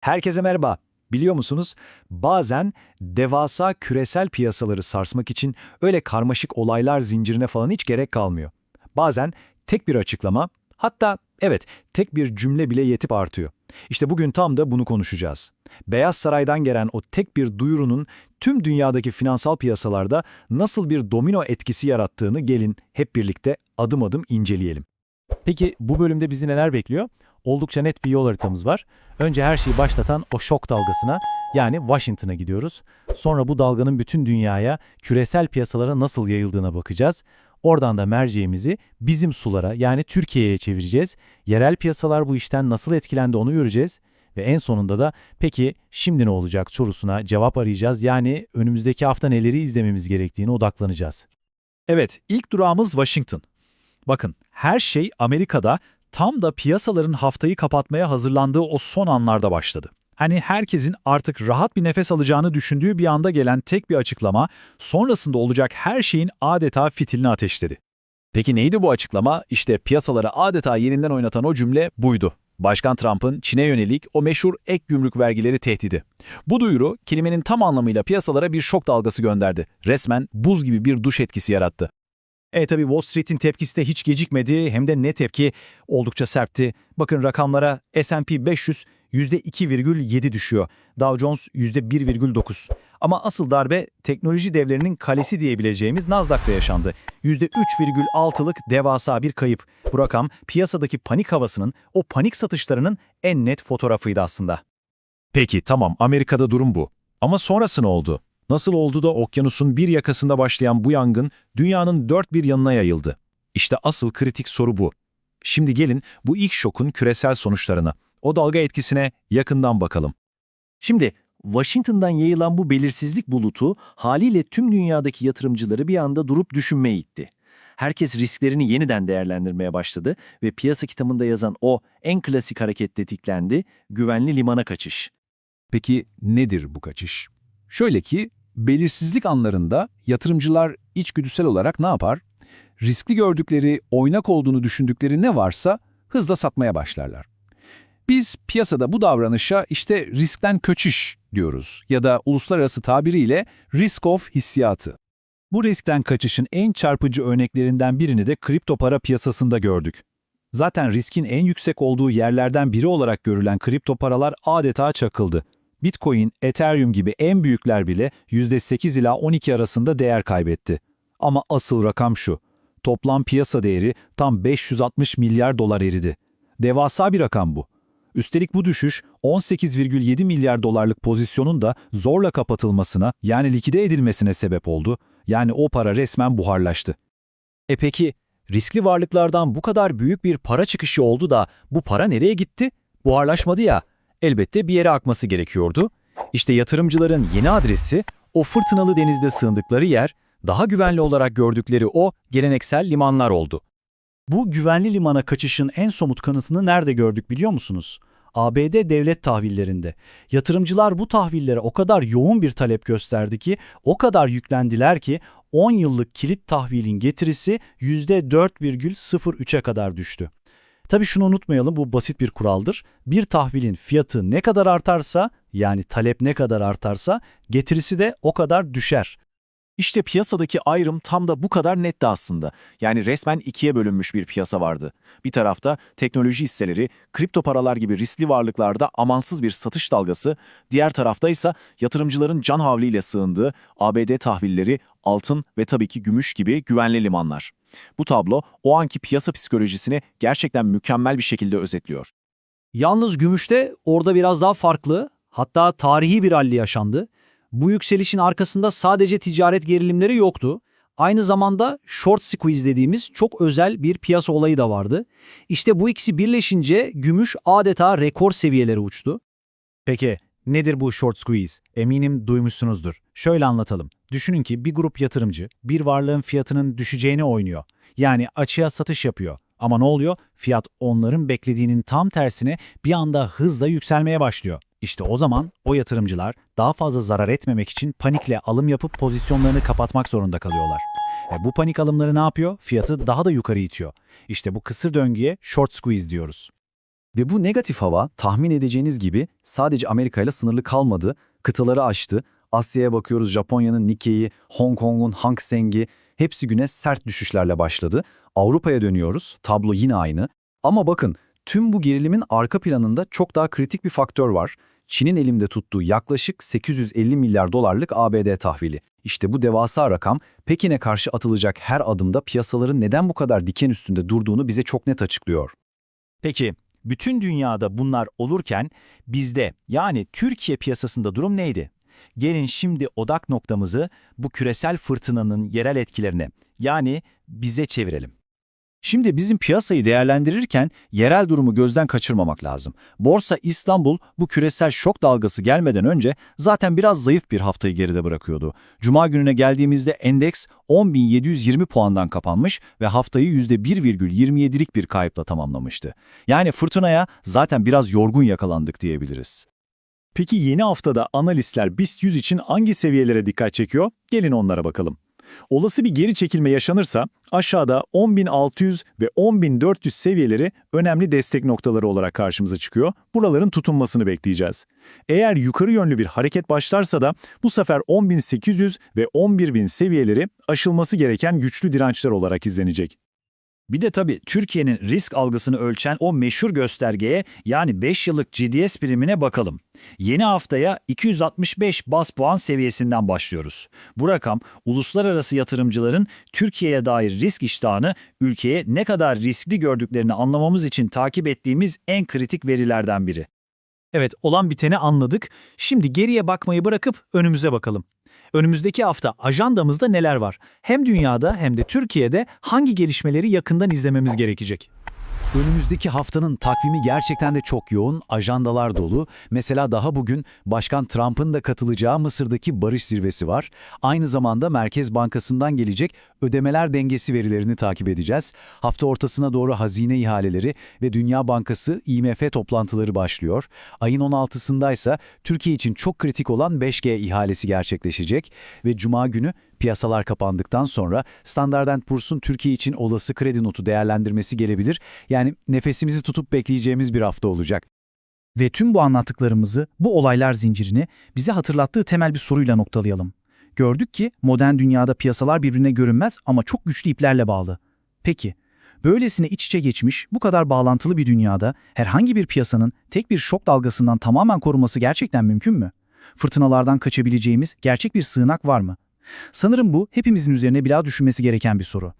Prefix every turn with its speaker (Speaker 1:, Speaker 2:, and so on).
Speaker 1: Herkese merhaba. Biliyor musunuz? Bazen devasa küresel piyasaları sarsmak için öyle karmaşık olaylar zincirine falan hiç gerek kalmıyor. Bazen tek bir açıklama, hatta evet tek bir cümle bile yetip artıyor. İşte bugün tam da bunu konuşacağız. Beyaz Saray'dan gelen o tek bir duyurunun tüm dünyadaki finansal piyasalarda nasıl bir domino etkisi yarattığını gelin hep birlikte adım adım inceleyelim.
Speaker 2: Peki bu bölümde bizi neler bekliyor? Oldukça net bir yol haritamız var. Önce her şeyi başlatan o şok dalgasına yani Washington'a gidiyoruz. Sonra bu dalganın bütün dünyaya, küresel piyasalara nasıl yayıldığına bakacağız. Oradan da merceğimizi bizim sulara yani Türkiye'ye çevireceğiz. Yerel piyasalar bu işten nasıl etkilendi onu göreceğiz. Ve en sonunda da peki şimdi ne olacak sorusuna cevap arayacağız. Yani önümüzdeki hafta neleri izlememiz gerektiğine odaklanacağız.
Speaker 1: Evet, ilk durağımız Washington. Bakın, her şey Amerika'da tam da piyasaların haftayı kapatmaya hazırlandığı o son anlarda başladı. Hani herkesin artık rahat bir nefes alacağını düşündüğü bir anda gelen tek bir açıklama, sonrasında olacak her şeyin adeta fitilini ateşledi. Peki neydi bu açıklama? İşte piyasaları adeta yerinden oynatan o cümle buydu. Başkan Trump'ın Çin'e yönelik o meşhur ek gümrük vergileri tehdidi. Bu duyuru kelimenin tam anlamıyla piyasalara bir şok dalgası gönderdi. Resmen buz gibi bir duş etkisi yarattı. E tabi Wall Street'in tepkisi de hiç gecikmedi hem de ne tepki oldukça sertti. Bakın rakamlara S&P 500 %2,7 düşüyor. Dow Jones %1,9. Ama asıl darbe teknoloji devlerinin kalesi diyebileceğimiz Nasdaq'ta yaşandı. %3,6'lık devasa bir kayıp. Bu rakam piyasadaki panik havasının, o panik satışlarının en net fotoğrafıydı aslında. Peki tamam Amerika'da durum bu. Ama sonrası ne oldu? Nasıl oldu da okyanusun bir yakasında başlayan bu yangın dünyanın dört bir yanına yayıldı? İşte asıl kritik soru bu. Şimdi gelin bu ilk şokun küresel sonuçlarına, o dalga etkisine yakından bakalım.
Speaker 3: Şimdi Washington'dan yayılan bu belirsizlik bulutu haliyle tüm dünyadaki yatırımcıları bir anda durup düşünmeye itti. Herkes risklerini yeniden değerlendirmeye başladı ve piyasa kitabında yazan o en klasik hareket tetiklendi, güvenli limana kaçış.
Speaker 4: Peki nedir bu kaçış? Şöyle ki, belirsizlik anlarında yatırımcılar içgüdüsel olarak ne yapar? Riskli gördükleri, oynak olduğunu düşündükleri ne varsa hızla satmaya başlarlar. Biz piyasada bu davranışa işte riskten kaçış diyoruz ya da uluslararası tabiriyle risk off hissiyatı.
Speaker 1: Bu riskten kaçışın en çarpıcı örneklerinden birini de kripto para piyasasında gördük. Zaten riskin en yüksek olduğu yerlerden biri olarak görülen kripto paralar adeta çakıldı. Bitcoin, Ethereum gibi en büyükler bile %8 ila 12 arasında değer kaybetti. Ama asıl rakam şu. Toplam piyasa değeri tam 560 milyar dolar eridi. Devasa bir rakam bu. Üstelik bu düşüş 18,7 milyar dolarlık pozisyonun da zorla kapatılmasına yani likide edilmesine sebep oldu. Yani o para resmen buharlaştı.
Speaker 2: E peki, riskli varlıklardan bu kadar büyük bir para çıkışı oldu da bu para nereye gitti? Buharlaşmadı ya. Elbette bir yere akması gerekiyordu. İşte yatırımcıların yeni adresi, o fırtınalı denizde sığındıkları yer, daha güvenli olarak gördükleri o geleneksel limanlar oldu.
Speaker 5: Bu güvenli limana kaçışın en somut kanıtını nerede gördük biliyor musunuz? ABD devlet tahvillerinde. Yatırımcılar bu tahvillere o kadar yoğun bir talep gösterdi ki, o kadar yüklendiler ki 10 yıllık kilit tahvilin getirisi %4,03'e kadar düştü. Tabii şunu unutmayalım bu basit bir kuraldır. Bir tahvilin fiyatı ne kadar artarsa yani talep ne kadar artarsa getirisi de o kadar düşer.
Speaker 1: İşte piyasadaki ayrım tam da bu kadar netti aslında. Yani resmen ikiye bölünmüş bir piyasa vardı. Bir tarafta teknoloji hisseleri, kripto paralar gibi riskli varlıklarda amansız bir satış dalgası, diğer tarafta ise yatırımcıların can havliyle sığındığı ABD tahvilleri, altın ve tabii ki gümüş gibi güvenli limanlar. Bu tablo o anki piyasa psikolojisini gerçekten mükemmel bir şekilde özetliyor.
Speaker 5: Yalnız gümüşte orada biraz daha farklı, hatta tarihi bir halli yaşandı. Bu yükselişin arkasında sadece ticaret gerilimleri yoktu. Aynı zamanda short squeeze dediğimiz çok özel bir piyasa olayı da vardı. İşte bu ikisi birleşince gümüş adeta rekor seviyelere uçtu.
Speaker 2: Peki, nedir bu short squeeze? Eminim duymuşsunuzdur. Şöyle anlatalım. Düşünün ki bir grup yatırımcı bir varlığın fiyatının düşeceğini oynuyor. Yani açığa satış yapıyor. Ama ne oluyor? Fiyat onların beklediğinin tam tersine bir anda hızla yükselmeye başlıyor. İşte o zaman o yatırımcılar daha fazla zarar etmemek için panikle alım yapıp pozisyonlarını kapatmak zorunda kalıyorlar. Ve bu panik alımları ne yapıyor? Fiyatı daha da yukarı itiyor. İşte bu kısır döngüye short squeeze diyoruz.
Speaker 6: Ve bu negatif hava tahmin edeceğiniz gibi sadece Amerika ile sınırlı kalmadı, kıtaları aştı. Asya'ya bakıyoruz Japonya'nın Nikkei'yi, Hong Kong'un Hang Seng'i hepsi güne sert düşüşlerle başladı. Avrupa'ya dönüyoruz, tablo yine aynı. Ama bakın tüm bu gerilimin arka planında çok daha kritik bir faktör var. Çin'in elimde tuttuğu yaklaşık 850 milyar dolarlık ABD tahvili. İşte bu devasa rakam Pekin'e karşı atılacak her adımda piyasaların neden bu kadar diken üstünde durduğunu bize çok net açıklıyor.
Speaker 5: Peki, bütün dünyada bunlar olurken bizde yani Türkiye piyasasında durum neydi? Gelin şimdi odak noktamızı bu küresel fırtınanın yerel etkilerine yani bize çevirelim.
Speaker 1: Şimdi bizim piyasayı değerlendirirken yerel durumu gözden kaçırmamak lazım. Borsa İstanbul bu küresel şok dalgası gelmeden önce zaten biraz zayıf bir haftayı geride bırakıyordu. Cuma gününe geldiğimizde endeks 10.720 puandan kapanmış ve haftayı %1,27'lik bir kayıpla tamamlamıştı. Yani fırtınaya zaten biraz yorgun yakalandık diyebiliriz. Peki yeni haftada analistler BIST 100 için hangi seviyelere dikkat çekiyor? Gelin onlara bakalım. Olası bir geri çekilme yaşanırsa aşağıda 10.600 ve 10.400 seviyeleri önemli destek noktaları olarak karşımıza çıkıyor. Buraların tutunmasını bekleyeceğiz. Eğer yukarı yönlü bir hareket başlarsa da bu sefer 10.800 ve 11.000 seviyeleri aşılması gereken güçlü dirençler olarak izlenecek. Bir de tabii Türkiye'nin risk algısını ölçen o meşhur göstergeye yani 5 yıllık GDS primine bakalım. Yeni haftaya 265 bas puan seviyesinden başlıyoruz. Bu rakam uluslararası yatırımcıların Türkiye'ye dair risk iştahını ülkeye ne kadar riskli gördüklerini anlamamız için takip ettiğimiz en kritik verilerden biri.
Speaker 5: Evet, olan biteni anladık. Şimdi geriye bakmayı bırakıp önümüze bakalım. Önümüzdeki hafta ajandamızda neler var? Hem dünyada hem de Türkiye'de hangi gelişmeleri yakından izlememiz gerekecek?
Speaker 6: Önümüzdeki haftanın takvimi gerçekten de çok yoğun, ajandalar dolu. Mesela daha bugün Başkan Trump'ın da katılacağı Mısır'daki barış zirvesi var. Aynı zamanda Merkez Bankası'ndan gelecek ödemeler dengesi verilerini takip edeceğiz. Hafta ortasına doğru hazine ihaleleri ve Dünya Bankası IMF toplantıları başlıyor. Ayın 16'sında ise Türkiye için çok kritik olan 5G ihalesi gerçekleşecek ve Cuma günü Piyasalar kapandıktan sonra Standard Poor's'un Türkiye için olası kredi notu değerlendirmesi gelebilir. Yani nefesimizi tutup bekleyeceğimiz bir hafta olacak.
Speaker 7: Ve tüm bu anlattıklarımızı, bu olaylar zincirini bize hatırlattığı temel bir soruyla noktalayalım. Gördük ki modern dünyada piyasalar birbirine görünmez ama çok güçlü iplerle bağlı. Peki, böylesine iç içe geçmiş, bu kadar bağlantılı bir dünyada herhangi bir piyasanın tek bir şok dalgasından tamamen korunması gerçekten mümkün mü? Fırtınalardan kaçabileceğimiz gerçek bir sığınak var mı? Sanırım bu hepimizin üzerine bir daha düşünmesi gereken bir soru.